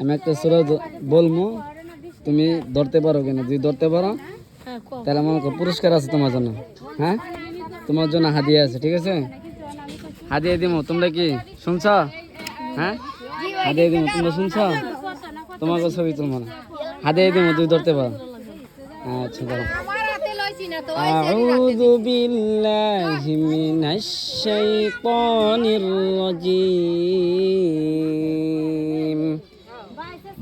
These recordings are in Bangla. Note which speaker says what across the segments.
Speaker 1: আমি একটা সুরা দ- বলবো তুমি ধরতে পারো কিনা যদি ধরতে পারো
Speaker 2: হ্যাঁ কও
Speaker 1: তাহলে আমার কাছে পুরস্কার আছে তোমার জন্য হ্যাঁ তোমার জন্য হাদিয়া আছে ঠিক আছে হাদিয়া দিব তোমরা কি শুনছ হ্যাঁ হাদিয়া দিব তোমরা শুনছ তোমাকে ছবি তুলবো না হাদিয়া দিব তুই ধরতে পারো আচ্ছা দাঁড়া
Speaker 2: আমার হাতে লইছি না তো
Speaker 1: أعوذ بالله من الشيطان الرجيم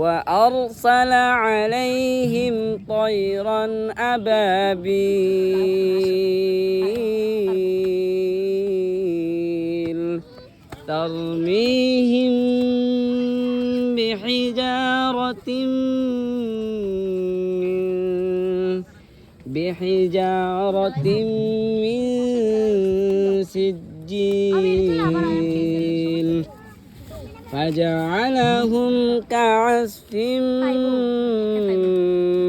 Speaker 1: وأرسل عليهم طيرا أبابيل ترميهم بحجارة بحجارة من سجيل. فجعلهم كعصف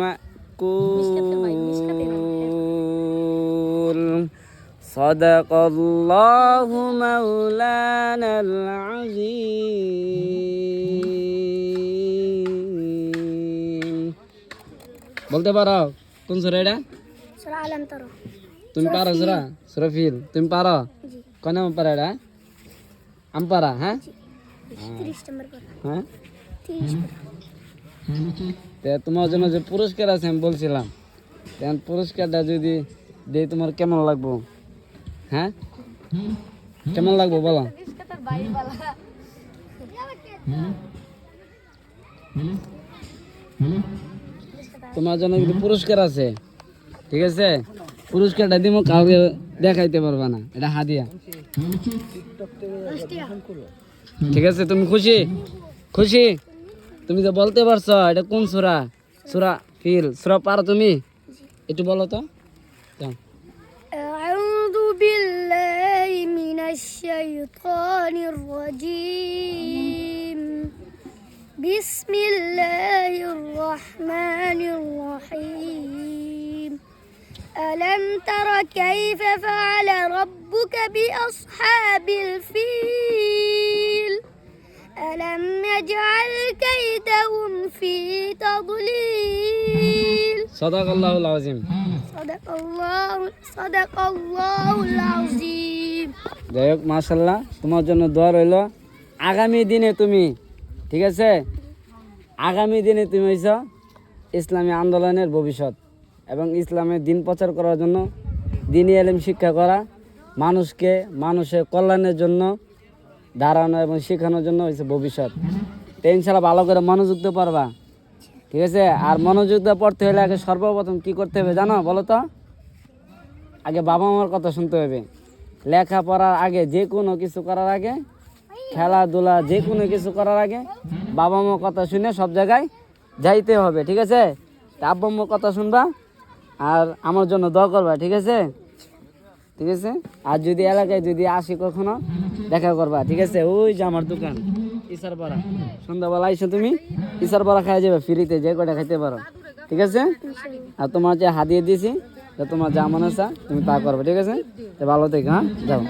Speaker 1: مأكول صدق الله مولانا العظيم বলতে পারো কোন সুরা এটা
Speaker 2: সূরা আলম তর
Speaker 1: তুমি পারো সুরা সুরফিল তুমি পারো
Speaker 2: জি
Speaker 1: কোন নাম পারা এটা আম পারা হ্যাঁ তোমার জন্য যে পুরস্কার আছে আমি বলছিলাম। পুরস্কারটা যদি দেই, তোমার কেমন লাগবো? হ্যাঁ? কেমন লাগবো বলো? তোমার জন্য কিন্তু পুরস্কার আছে, ঠিক আছে? পুরস্কারটা দিব কাউকে দেখাইতে পারবা না। এটা হাদিয়া। ঠিক আছে তুমি খুশি খুশি তুমি তো বলতে পারছো এটা কোন সুরা সুরা ফিল সুরা পারো তুমি একটু বলো তো যাও।
Speaker 2: أعوذ بالله من الشيطان الرجيم بسم الله الرحمن الرحيم ألم تر كيف فعل ربك بأصحاب الفيل ألم يجعل كيدهم في تضليل
Speaker 1: সদাক আল্লাহুল আজিম
Speaker 2: صدق الله صدق الله العظيم
Speaker 1: যাই হোক মাশাল্লাহ তোমার জন্য দোয়া রইল আগামী দিনে তুমি ঠিক আছে আগামী দিনে তুমি হইছ ইসলামী আন্দোলনের ভবিষ্যৎ এবং ইসলামের দিন প্রচার করার জন্য দিনী এলেম শিক্ষা করা মানুষকে মানুষের কল্যাণের জন্য দাঁড়ানো এবং শেখানোর জন্য হয়েছে ভবিষ্যৎ। তো ইনশাল্লাহ ভালো করে মনোযোগ দিতে পারবা ঠিক আছে? আর মনোযোগ দিয়ে পড়তে হলে আগে সর্বপ্রথম কি করতে হবে জানো বলো তো? আগে বাবা মার কথা শুনতে হবে। লেখাপড়ার আগে যে কোনো কিছু করার আগে, খেলাধুলা যে কোনো কিছু করার আগে বাবা মার কথা শুনে সব জায়গায় যাইতে হবে, ঠিক আছে? আব্বা আম্মুর কথা শুনবা আর আমার জন্য দোয়া করবা, ঠিক আছে? ঠিক আছে? আর যদি এলাকায় যদি আসি কখনো দেখা করবা, ঠিক আছে? ওই যে আমার দোকান, ইসার পাড়া। সন্ধ্যাবেলা আইসো তুমি? ইসার পাড়া খাই যাবে, ফ্রিতে যে কটা খাইতে পারো, ঠিক আছে? আর তোমার যে হাতিয়ে দিয়েছি তোমার যা মনে তুমি তা করবে, ঠিক আছে? ভালো থেকে হ্যাঁ? যাও।